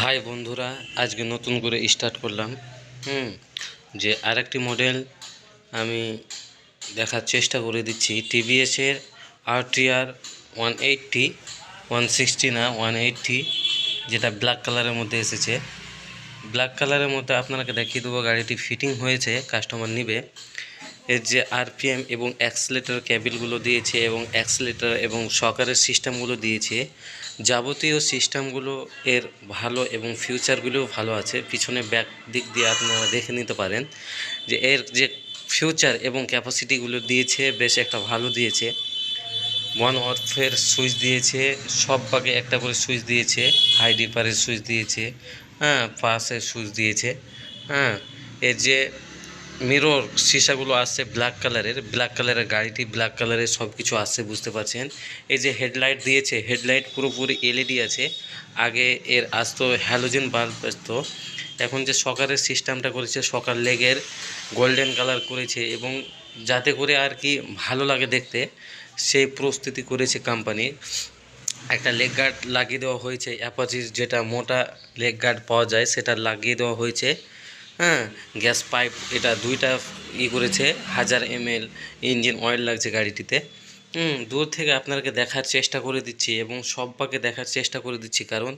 High বন্ধুরা, আজকে নতুন করে স্টার্ট করলাম, হুম, যে আরেকটি মডেল আমি দেখার চেষ্টা করে দিচ্ছি। টিভিএসের RTR one eighty one sixty না ওয়ান এইটটি যেটা ব্ল্যাক কালারের মধ্যে এসেছে। ব্ল্যাক কালারের মধ্যে আপনাকে দেখিয়ে দেবো গাড়িটি ফিটিং হয়েছে কাস্টমার নিবে। এর যে আরপিএম এবং অ্যাক্সিলেটর ক্যাবিলগুলো দিয়েছে এবং অ্যাক্সিলেটর এবং সকারের সিস্টেমগুলো দিয়েছে, যাবতীয় সিস্টেমগুলো এর ভালো এবং ফিউচারগুলোও ভালো আছে। পিছনে ব্যাক দিক দিয়ে আপনারা দেখে নিতে পারেন যে এর যে ফিউচার এবং ক্যাপাসিটিগুলো দিয়েছে, বেশ একটা ভালো দিয়েছে। ওয়ান অর্থের সুইচ দিয়েছে, সব বাগে একটা করে সুইচ দিয়েছে হাই ডিপারের সুইচ দিয়েছে হ্যাঁ পাশের সুইচ দিয়েছে হ্যাঁ এর যে মিরর সীসাগুলো আসছে ব্ল্যাক কালারের ব্ল্যাক কালারের গাড়িটি ব্ল্যাক কালারের সব কিছু আসছে বুঝতে পারছেন? এই যে হেডলাইট দিয়েছে হেডলাইট পুরোপুরি এলইডি আছে। আগে এর আসতো হ্যালোজেন বাল্ব আসতো। এখন যে সকারের সিস্টেমটা করেছে সকার লেগের গোল্ডেন কালার করেছে এবং যাতে করে আর কি ভালো লাগে দেখতে, সেই প্রস্তুতি করেছে কোম্পানি একটা লেগ গার্ড লাগিয়ে দেওয়া হয়েছে অ্যাপাচির যেটা মোটা লেগ গার্ড পাওয়া যায়, সেটা লাগিয়ে দেওয়া হয়েছে। হ্যাঁ গ্যাস পাইপ এটা দুইটা ই করেছে, হাজার এমএল ইঞ্জিন অয়েল লাগছে গাড়িটিতে। হুম, দূর থেকে আপনাকে দেখার চেষ্টা করে দিচ্ছি এবং সব পাকে দেখার চেষ্টা করে দিচ্ছি কারণ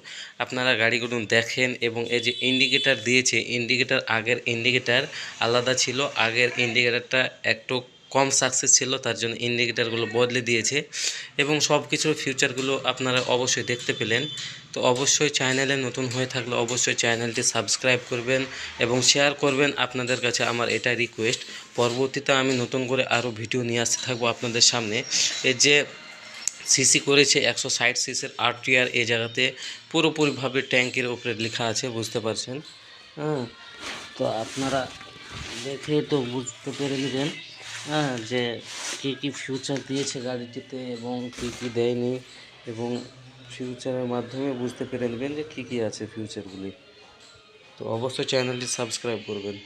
আপনারা গাড়িগুলো দেখেন এবং এই যে ইন্ডিকেটার দিয়েছে ইন্ডিকেটার আগের ইন্ডিকেটার আলাদা ছিল, আগের ইন্ডিকেটারটা একটু কম সাকসেস ছিল, তার জন্য ইন্ডিকেটারগুলো বদলে দিয়েছে এবং সব কিছুর ফিউচারগুলো আপনারা অবশ্যই দেখতে পেলেন। তো অবশ্যই চ্যানেলে নতুন হয়ে থাকলে অবশ্যই চ্যানেলটি সাবস্ক্রাইব করবেন এবং শেয়ার করবেন আপনাদের কাছে আমার এটা রিকোয়েস্ট পরবর্তীতে আমি নতুন করে আরও ভিডিও নিয়ে আসতে থাকব আপনাদের সামনে। এই যে সিসি করেছে একশো ষাট সিসির আরটিআর এই জায়গাতে পুরোপুরিভাবে ট্যাঙ্কের উপরে লেখা আছে, বুঝতে পারছেন? হ্যাঁ তো আপনারা দেখে তো বুঝতে পেরে নেবেন হ্যাঁ যে কী কী ফিউচার দিয়েছে গাড়িটিতে এবং কী কী দেয়নি এবং ফিউচারের মাধ্যমে বুঝতে পেরে নেবেন যে কী কী আছে ফিউচারগুলি তো অবশ্যই চ্যানেলটি সাবস্ক্রাইব করবেন।